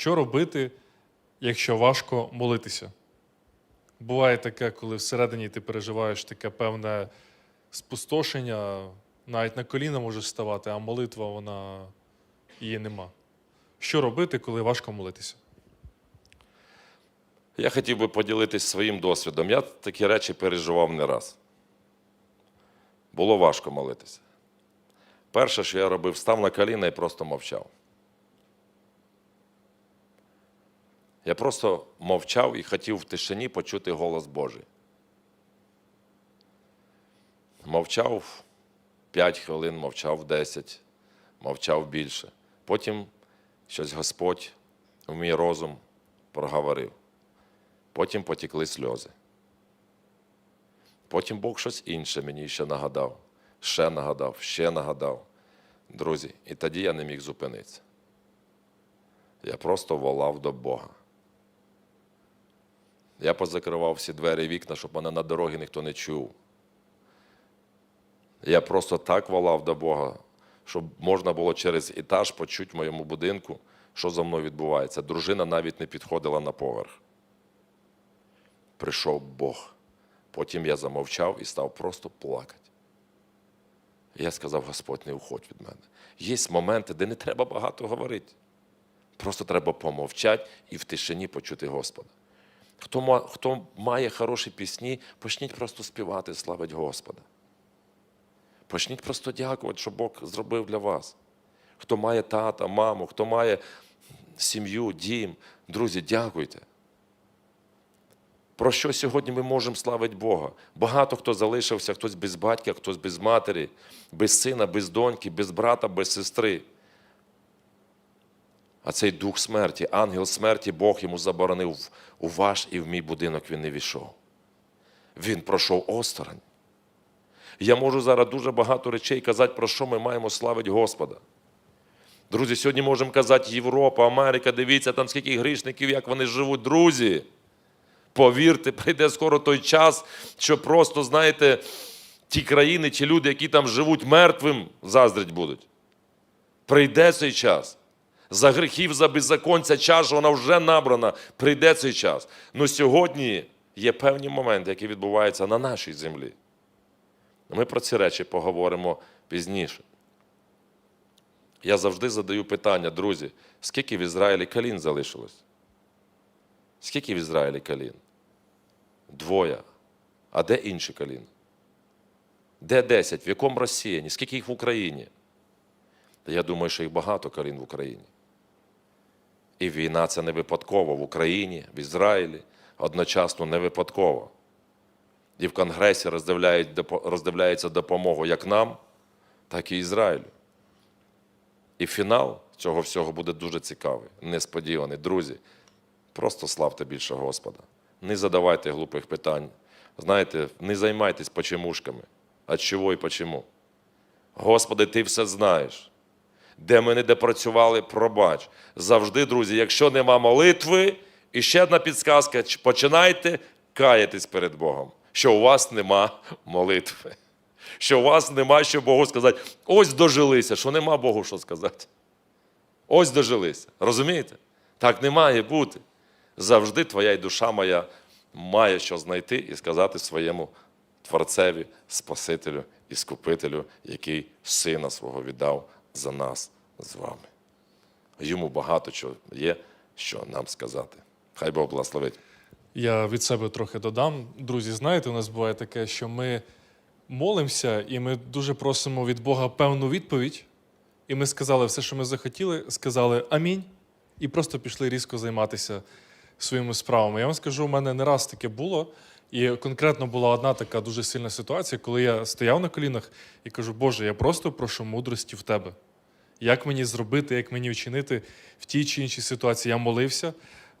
що робити, якщо важко молитися? Буває таке, коли всередині ти переживаєш таке певне спустошення, навіть на коліна можеш ставати, а молитва вона її нема. Що робити, коли важко молитися? Я хотів би поділитися своїм досвідом. Я такі речі переживав не раз. Було важко молитися. Перше, що я робив, став на коліна і просто мовчав. Я просто мовчав і хотів в тишині почути голос Божий. Мовчав 5 хвилин, мовчав 10, мовчав більше. Потім щось Господь в мій розум проговорив. Потім потекли сльози. Потім Бог щось інше мені ще нагадав, ще нагадав, ще нагадав. Друзі, і тоді я не міг зупинитися. Я просто волав до Бога. Я позакривав всі двері і вікна, щоб мене на дорогі ніхто не чув. Я просто так волав до Бога, щоб можна було через етаж почути в моєму будинку, що за мною відбувається. Дружина навіть не підходила на поверх прийшов Бог. Потім я замовчав і став просто плакати. Я сказав, Господь, не уходь від мене. Є моменти, де не треба багато говорити. Просто треба помовчати і в тишині почути Господа. Хто, хто має хороші пісні, почніть просто співати, славить Господа. Почніть просто дякувати, що Бог зробив для вас. Хто має тата, маму, хто має сім'ю, дім, друзі, дякуйте. Про що сьогодні ми можемо славити Бога? Багато хто залишився, хтось без батька, хтось без матері, без сина, без доньки, без брата, без сестри. А цей дух смерті, ангел смерті, Бог йому заборонив у ваш і в мій будинок він не війшов. Він пройшов осторонь. Я можу зараз дуже багато речей казати, про що ми маємо славити Господа. Друзі, сьогодні можемо казати Європа, Америка, дивіться, там скільки грішників, як вони живуть, друзі. Повірте, прийде скоро той час, що просто, знаєте, ті країни, ті люди, які там живуть мертвим, заздрить будуть. Прийде цей час. За гріхів, за беззаконця чаша, вона вже набрана. Прийде цей час. Ну сьогодні є певні моменти, які відбуваються на нашій землі. Ми про ці речі поговоримо пізніше. Я завжди задаю питання, друзі, скільки в Ізраїлі калін залишилось? Скільки в Ізраїлі калін? Двоє. А де інші калін? Де 10? В якому розсіянні? Скільки їх в Україні? Я думаю, що їх багато калін в Україні. І війна це не випадково в Україні, в Ізраїлі, одночасно не випадково. І в Конгресі роздивляється допомогу як нам, так і Ізраїлю. І фінал цього всього буде дуже цікавий, несподіваний. Друзі, просто славте більше Господа. Не задавайте глупих питань. Знаєте, не займайтесь почемушками. А чого і почему? Господи, ти все знаєш. Де ми не допрацювали, пробач. Завжди, друзі, якщо нема молитви, і ще одна підсказка: починайте каятись перед Богом, що у вас нема молитви. Що у вас нема що Богу сказати. Ось дожилися, що нема Богу що сказати. Ось дожилися. Розумієте? Так не має бути. Завжди твоя й душа моя має що знайти і сказати своєму Творцеві, Спасителю і Скупителю, який сина свого віддав за нас з вами. Йому багато чого є, що нам сказати. Хай Бог благословить. Я від себе трохи додам. Друзі, знаєте, у нас буває таке, що ми молимося, і ми дуже просимо від Бога певну відповідь. І ми сказали все, що ми захотіли, сказали амінь, і просто пішли різко займатися своїми справами. Я вам скажу, у мене не раз таке було. І конкретно була одна така дуже сильна ситуація, коли я стояв на колінах і кажу, Боже, я просто прошу мудрості в тебе. Як мені зробити, як мені вчинити в тій чи іншій ситуації? Я молився,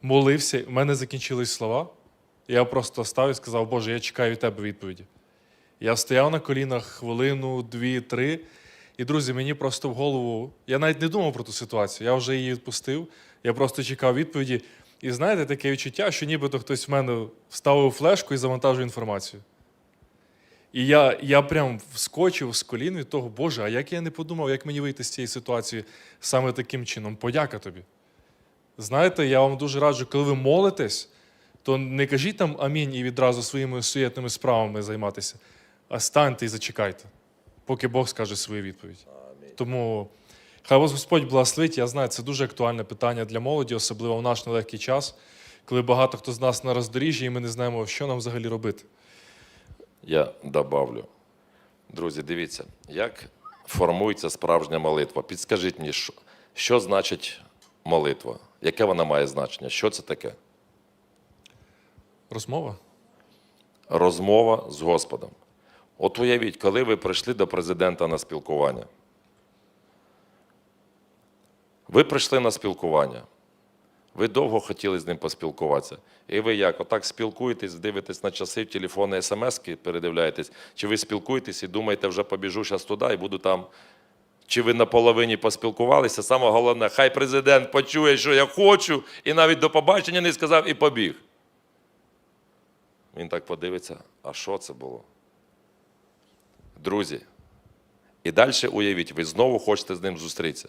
молився, в мене закінчились слова. Я просто став і сказав, Боже, я чекаю тебе відповіді. Я стояв на колінах хвилину, дві, три. І, друзі, мені просто в голову. Я навіть не думав про ту ситуацію. Я вже її відпустив. Я просто чекав відповіді. І знаєте, таке відчуття, що нібито хтось в мене вставив флешку і завантажив інформацію. І я, я прям вскочив з колін від того, Боже, а як я не подумав, як мені вийти з цієї ситуації саме таким чином? Подяка тобі. Знаєте, я вам дуже раджу, коли ви молитесь, то не кажіть там амінь і відразу своїми суєтними справами займатися, а станьте і зачекайте, поки Бог скаже свою відповідь. Тому хай вас Господь благословить. Я знаю, це дуже актуальне питання для молоді, особливо в наш нелегкий час, коли багато хто з нас на роздоріжжі, і ми не знаємо, що нам взагалі робити. Я добавлю. Друзі, дивіться, як формується справжня молитва. Підскажіть мені, що, що значить молитва? Яке вона має значення? Що це таке? Розмова? Розмова з Господом. От уявіть, коли ви прийшли до президента на спілкування. Ви прийшли на спілкування. Ви довго хотіли з ним поспілкуватися. І ви як? Отак спілкуєтесь, дивитесь на часи, телефони, смс-ки передивляєтесь, чи ви спілкуєтесь і думаєте, вже побіжу зараз туди і буду там. Чи ви на половині поспілкувалися? Саме головне, хай президент почує, що я хочу, і навіть до побачення не сказав і побіг. Він так подивиться, а що це було? Друзі, і далі уявіть, ви знову хочете з ним зустрітися.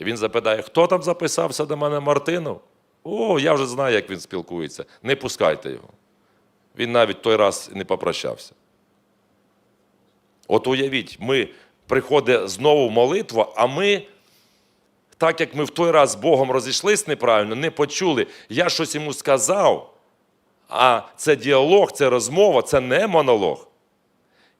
І він запитає, хто там записався до мене Мартинов? О, я вже знаю, як він спілкується. Не пускайте його. Він навіть той раз не попрощався. От уявіть, ми приходить знову молитва, а ми, так як ми в той раз з Богом розійшлись неправильно, не почули, я щось йому сказав, а це діалог, це розмова, це не монолог.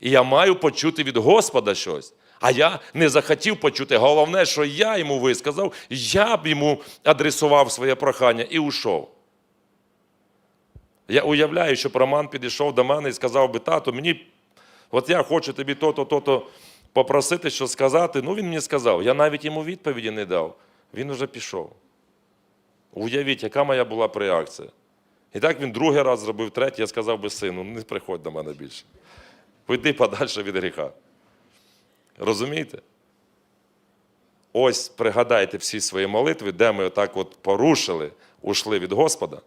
І я маю почути від Господа щось. А я не захотів почути. Головне, що я йому висказав, я б йому адресував своє прохання і ушов. Я уявляю, щоб Роман підійшов до мене і сказав би, тато, мені, от я хочу тобі то-то, то-то попросити, що сказати. Ну, він мені сказав. Я навіть йому відповіді не дав. Він вже пішов. Уявіть, яка моя була реакція. І так він другий раз зробив, третій, я сказав би сину, не приходь до мене більше. Пойди подальше від гріха. Розумієте? Ось пригадайте всі свої молитви, де ми отак от порушили, ушли від Господа,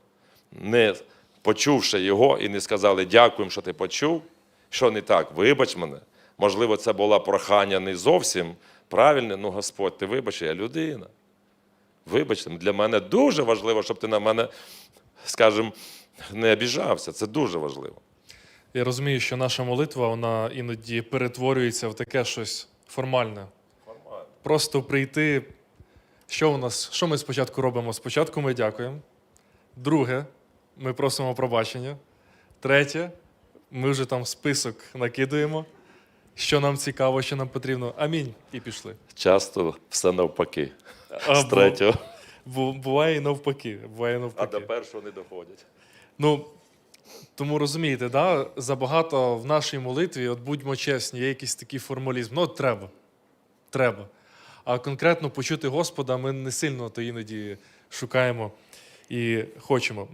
не почувши його і не сказали дякуємо, що ти почув. Що не так, вибач мене. Можливо, це було прохання не зовсім правильне. Ну, Господь, ти вибач, я людина. Вибачте, для мене дуже важливо, щоб ти на мене, скажімо, не обіжався. Це дуже важливо. Я розумію, що наша молитва вона іноді перетворюється в таке щось формальне. Просто прийти. Що у нас? Що ми спочатку робимо? Спочатку ми дякуємо. Друге, ми просимо пробачення. Третє, ми вже там список накидуємо, що нам цікаво, що нам потрібно. Амінь. І пішли. Часто все навпаки. А, З третього. бу- буває і навпаки. Буває і А до першого не доходять. Ну, тому розумієте, да? забагато в нашій молитві, от будьмо чесні, є якийсь такий формалізм. Ну, треба. Треба. А конкретно почути Господа ми не сильно то іноді шукаємо і хочемо.